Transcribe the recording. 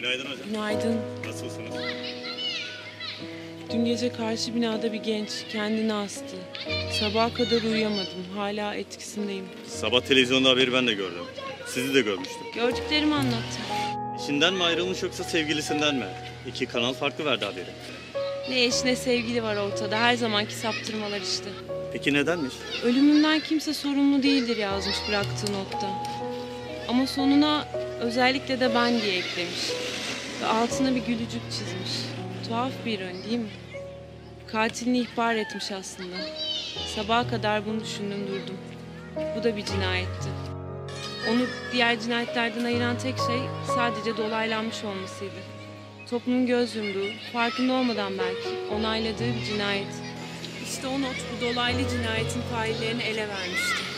Günaydın hocam. Günaydın. Nasılsınız? Dün gece karşı binada bir genç kendini astı. Sabaha kadar uyuyamadım. Hala etkisindeyim. Sabah televizyonda haberi ben de gördüm. Sizi de görmüştüm. Gördüklerimi anlattım. Eşinden mi ayrılmış yoksa sevgilisinden mi? İki kanal farklı verdi haberi. Ne eş ne sevgili var ortada. Her zamanki saptırmalar işte. Peki nedenmiş? Ölümünden kimse sorumlu değildir yazmış bıraktığı notta. Ama sonuna özellikle de ben diye eklemiş. Ve altına bir gülücük çizmiş. Tuhaf bir ön değil mi? Katilini ihbar etmiş aslında. Sabaha kadar bunu düşündüm durdum. Bu da bir cinayetti. Onu diğer cinayetlerden ayıran tek şey sadece dolaylanmış olmasıydı. Toplumun göz yumduğu, farkında olmadan belki onayladığı bir cinayet. İşte o not bu dolaylı cinayetin faillerini ele vermişti.